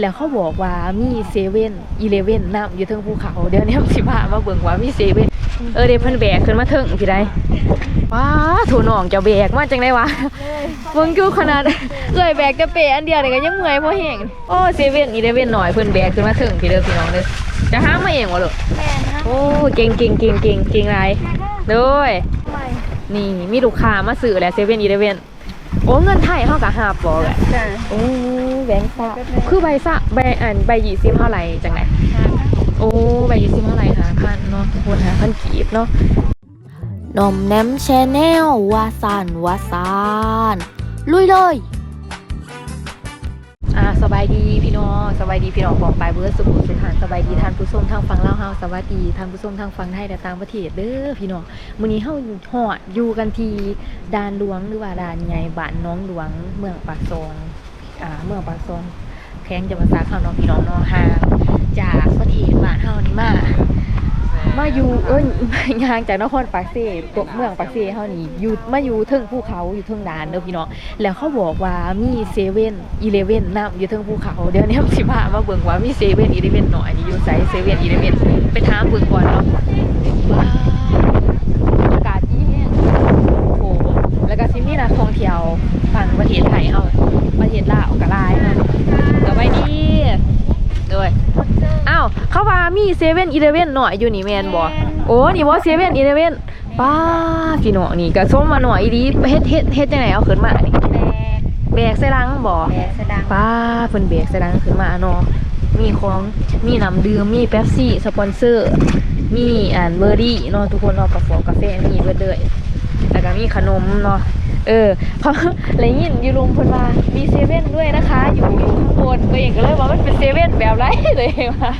แล้วเขาบอกว่ามีเซเว่นอีเลเว่นนํอยู่เทิงภูเขาเดี๋ยวนี้สิพามาเบิ่งว่ามีเซเว่นเออเดี๋ยวเพิ่นแบกขึ้นมาเทิงพี่ได้ว้าถูน้องจะแบกมาจังได๋วะเบิ่งอยู่ขนาดเอ้ยแบกแต่เปอันเดียวนี่ก็ยังเมื่อยบ่แห้งโอ้เซเว่นอีเลเว่นหน่อยเพิ่นแบกขึ้นมาเทิงพี่เด้อพี่น้องเด้อจะหามาเองบ่ลูกแม่นะโอ้เก่งเก่งเก่งเก่งเก่งไรโดยไม่นี่มีลูกค้ามาซื้อแหละเซเว่นอีเลเว่นโอ้เงินไทยเท่ากับห้าปอแหละจ้ะโอ้ แบงค์ซ่าคือใบซ่าใบอันใบยี่สิบเท่าไหร่จังไหนโอ้ใบยี่สิบเท่าไหร่หาพันเนาะทุกคนหาพันกีบเนาะนมแนมแชนแนลวาซานวาซานลุยเลยอ่าสบายดีพี่น้องสบายดีพี่น้องบอกไปเบอร์สุขุมสุขานสบายดีทานผู้ชมทางฝั่งลาวเฮาสวัสดีทานผู้ชมทางฝั่งไทยและต่างประเทศเด้อพี่น้องมื้อนี้เฮาอยู่ฮอดอยู่กันที่ด่านหลวงหรือว่าด่านใหญ่บ้านน้องหลวงเมืองปากซองอ่า เมืองปากซองแข้งจะมาซาข้าวน้องพี่น้องเนาะห่างจากประเทศบ้านเฮานี่มามาอยู่เอ้ยยางจากนครปากเซ่ตัวเมืองปากเซ่เฮานี่อยู่มาอยู่เทิงภูเขาอยู่เทิงด่านเด้อพี่น้องแล้วเขาบอกว่ามีเซเว่นอีเลเว่นนํอยู่เทิงภูเขาเดี๋ยวนี้สิพามาเบิ่งว่ามีเซเว่นอีเลเว่นหน่อยนี่อยู่ไสเซเว่นอีเลเว่นไปถามเบิ่งก่อนเนาะว้าวอากาศดีแฮงโอ้โหแล้วก็สิมีนักท่องเที่ยวฝั่งประเทศไทยเฮาประเทศลาวก็หลายเนาะสบายดีด้วย อ้าว เขาว่ามีเซเว่นอีเลเว่นหน่อยอยู่นี่แมนบ่โอ้นี่ว่าเซเว่นอีเลเว่นป้าพี่น้องนี่ก็ส้มมาหน่อยอีดีเฮ็ดเฮ็ดเฮ็ดจังไดเอาขึ้นมานี่แบกแบกใส่ลังบ่แบกสะดังป้าเพิ่นแบกใส่ลังขึ้นมาเนาะมีของมีน้ำดื่มมีเป๊ปซี่สปอนเซอร์ มีอันเบอร์ดี้เนาะทุกคนเนาะกาแฟกาแฟมีเบิดเลยแล้วก็มีขนมเนาะเออเขาเลยยินอยู่ลุงเพิ่นว่ามีเซเว่นด้วยนะคะ อยู่อยู่ข้างบนตัวเองก็เลยว่ามันเป็นเซเว่นแบบไรเลยว่า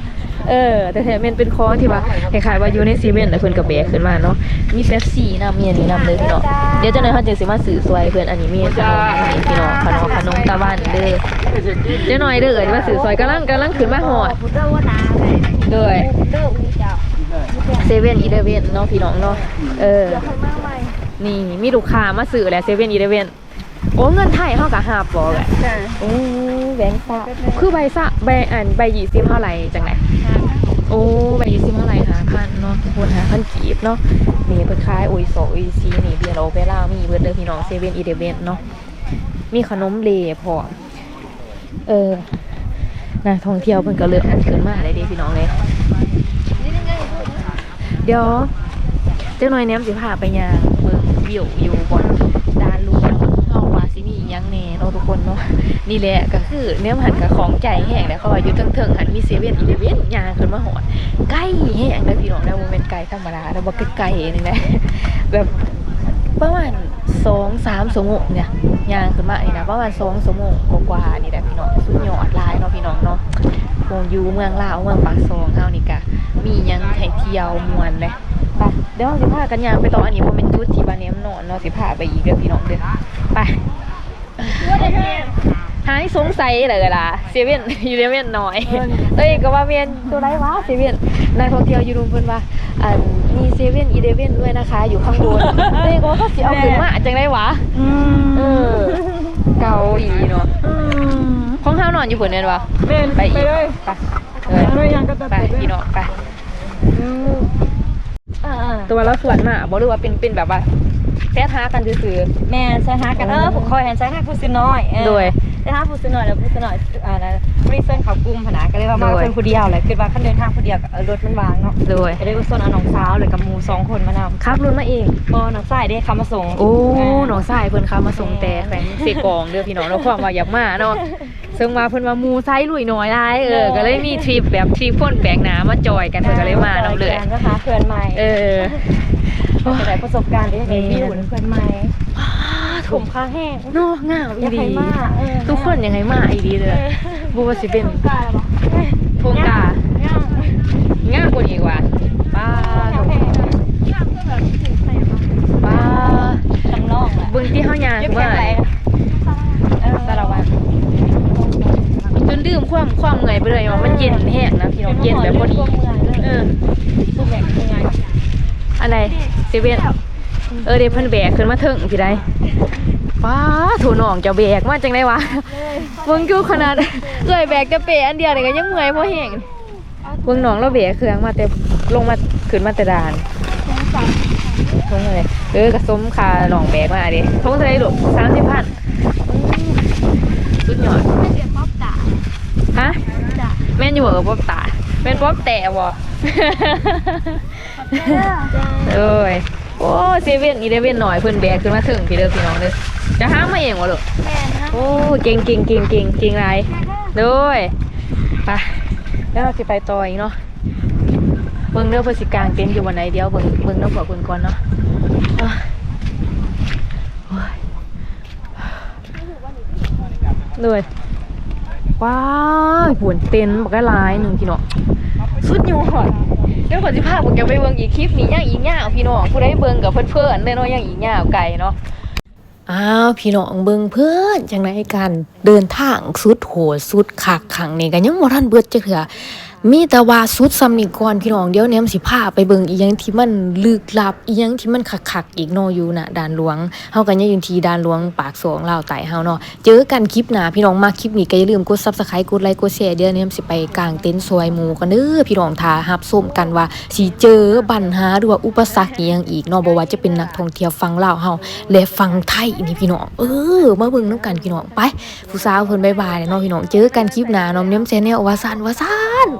เออ แต่แท้มันเป็นคองที่ว่าคล้ายๆว่าอยู่ในเซเว่นแล้วเพิ่นก็แบกขึ้นมาเนาะมีเป๊ปซี่นำมีอันนี้นำเลยพี่น้องเดี๋ยวจังได๋เฮาจึงสิมาซื้อซวยเพิ่นอันนี้มีขนมนี่พี่น้องขนมขนมตะวันเด้อเดี๋ยวหน่อยเด้อเดี๋ยวมาซื้อซวยกำลังกำลังขึ้นมาฮอดพุดเดิ้ลว่านาเลยเด้อพุดเดิ้ลอุ้ยเจ้าเซเว่นอีเลเว่นเนาะพี่น้องเนาะเออเดี๋ยวค่อยมาใหม่นี่มีลูกค้ามาซื้อแหละเซเว่นอีเลเว่นโอ้เงินไทยเท่ากับห้าปอแหละจ้ะโอ้แบงค์ซ่าคือใบซ่าใบอันใบยี่สิบเท่าไหร่จังไหน โอ้ใบยี่สิบเท่าไร่หาพันเนาะคนหาพันกีบเนาะนี่เปิดขายโอ้ยโซโอ้ยซีนี่เบียร์โรเบล่ามีเบิร์ดเดอร์พี่น้องเซเว่นอีเลเว่นเนาะมีขนมเลพอเออนะท่องเที่ยวเพิ่นก็เลือกอันขึ้นมาเลยดีพี่น้องเลยเดี๋ยวเจ้าหน่อยแนมสิพาไปยางเบิ่งวิวอยู่บนดานลูกเฮาว่าสิมีห ยังแน่เนาะทุกคนเนาะนี่แหละก็คือแนมหันกับของใจแห้งแล้วเขาว่าอยู่เทิงๆหันมีเซเว่นอีเลเว่นยางขึ้นมาหอดใกล้แห้งเลยพี่น้องนะบ่แม่นไกลธรรมดาแล้วบ่ไกลๆนี่แหละแบบประมาณ2 3ชั่วโมงเนี่ยยางขึ้นมานี่นะประมาณ2ชั่วโมงกว่าๆนี่แหละพี่น้องสุดยอดลายเนาะพี่น้องเนาะคงยูเมืองลาวเมืองปากซองเฮานี่ก็มียังให้เที่ยวมวนเลยไปเดี๋ยวสิพากันยางไปต่ออันนี้ว่าเป็นจุดที่บานเนมนอนเนาะสิพาไปอีกเด้อพี่น้องเด้อไป หายสงสัยเลยล่ะเซเว่นอยู่เซเว่นน้อยเอ้ยก็ว่าเมียนตัวไรวะเซเว่นนักท่องเที่ยวอยู่รุมเพิ่นว่าอันมีเซเว่นอีเลเว่นด้วยนะคะ อยู่ข้างบนเอ้ยก็ว่าเขาสิเอาขึ้นมาจังไดวะอืมเออเกาอีเนาะของเฮานอนอยู่พุ่นแม่นบ่เป็นไปอีกเลยไปเออไปยังก็ตัดไปพี่น้องไปอ่าตัวเราสวนมาบ่รู้ว่าเป็นเป็นแบบว่าแซ่ท้ากันซื่อแม่ใช้หากันเออผมคอยเห็นใช้หาผู้ซื้อน้อยเออโดย ใช้หาผู้ซื้อน้อยแล้วผู้ซื้อน้อยอ่านะบริษัทเขากลุ่มพนาก็เลยว่ามาโดย เป็นผู้เดียวเลยคือว่าขั้นเดินทางผู้เดียวกับรถมันวางเนาะๆโดยก็เลยว่าส่วนเอาน้องสาวเลยกับหมูสองคนมานำขับรถมาเองบอน้องสายได้คำมาส่งโอ้าหนองสายเพิ่นเข้ามาส่งแต่แขวงเสกองเด้อพี่น้องเนาะความว่าอยากมาเนาะซึ่งมาเพิ่นว่าหมูไซลุยน้อยหลายเออ ก็เลยมีทริปแบบทริปพ่นแปลงหนามาจอยกันเพิ่นก็เลยมาเนาะเลย นะคะเพื่อนใหม่เออ จะได้ประสบการณ์ได้เห็นวิวเพื่อนใหม่ถุ มค่าแห้งเนาะงามอีอยากดีให้มาเออทุกคนยังไงมาอีดีเลยบ่ว่าสิเป็นกล้าหรอทงกาย่างงามกว่านี้กว่าป้าย่างแพงย่างก็แบบถึงใส่มาป้าจำลองแหละเบิ่งที่เฮายางยุคมาแค่ไหนเออสารวัตรจนลืมความความเหนื่อยไปเลยว่ามันเย็นแห้งนะพี่น้องเย็นแบบพอดีเออสุกแบบยังไงอะไรเซเว่น เออเดี๋ยวเพิ่นแบกขึ้นมาถึงพี่ได้ป้าถูน้องจะแบกมาจังไดวะเบิ่งกูขนาดเอ้ยแบกจะเปะอันเดียวนี่ก็ยังเมื่อยเพราะแห้งเบิ่งน้องเราแบกเครื่องมาแต่ลงมาขึ้นมาแต่ด่านทงเลยเออกระสมคาหนองแบกมาดิทงเท่าไหร่ลูก30,000สุดยอดเดี๋ยวป๊อปตาฮะจ้ะแม่นอยู่เหรอป๊อบตาแม่นป๊อบแต่บ่เอ้ยโอ้เซเว่นอีเลเว่นหน่อยเพิ่นแบกขึ้นมาถึงพี่เด้อพี่น้องเด้อจะห้ามมาเองวะลูกแม่นะโอ้เก่งเก่งเก่งเก่งเก่งไรด้วยไปแล้วเราจะไปต่ออีกเนาะเบิ่งเด้อเพิ่นสิกลางเต็นท์อยู่วันไหนเดี๋ยวเบิ่งเบิ่งเด้อเผื่อเพิ่นก่อนเนาะอะโอ้ย ว้าวหุ่นเต็นบอกได้หลายหนึ่งพี่น้องสุดยอดเดี๋ยวขอสิพาพวกแกไปเบิ่งอีกคลิปนี้ย่างอีกย่างพี่น้องผู้ใดเบิ่งกับเพื่อนๆเด้อเนาะย่างอีกย่างไก่เนาะอ้าวพี่น้องเบิงเพื่อนจังไรกันเดินทางสุดโหสุดขักขังนี่ก็ยังบ่ทันเบิดจะเถื่อ มีแต่ว่าสุดซ้ำนี่ก่อนพี่น้องเดี๋ยวแหนมสิพาไปเบิงอีหยังที่มันลึกลับอีหยังที่มันคักๆอีกเนาะอยู่น่ะด่านหลวงเฮาก็ยังอยู่ที่ด่านหลวงปากสองลาวไต่เฮาเนาะเจอกันคลิปหน้าพี่น้องมาคลิปนี้ก็อย่าลืมกด Subscribe กดไลค์กดแชร์เดี๋ยวแหนมสิไปกางเต็นท์ซอยหมู่กันเด้อพี่น้องทารับชมกันว่าสิเจอปัญหาหรือว่าอุปสรรคอีหยังอีกเนาะบ่ว่าจะเป็นนักท่องเที่ยวฝั่งลาวเฮาและฟังไทยนี่พี่น้องเออมาเบิ่งน้ำกันพี่น้องไปผู้สาวเพิ่นบายบายเนาะพี่น้องเจอกันคลิปหน้าเน้องเนียมแชนแนลว่าซันว่าซัน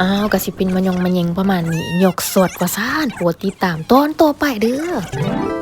อ้าวกะสิเป็นมันยงมันเยงประมาณนี้ยกสดว่าซ่านโปรดติดตามตอนต่อไปเด้อ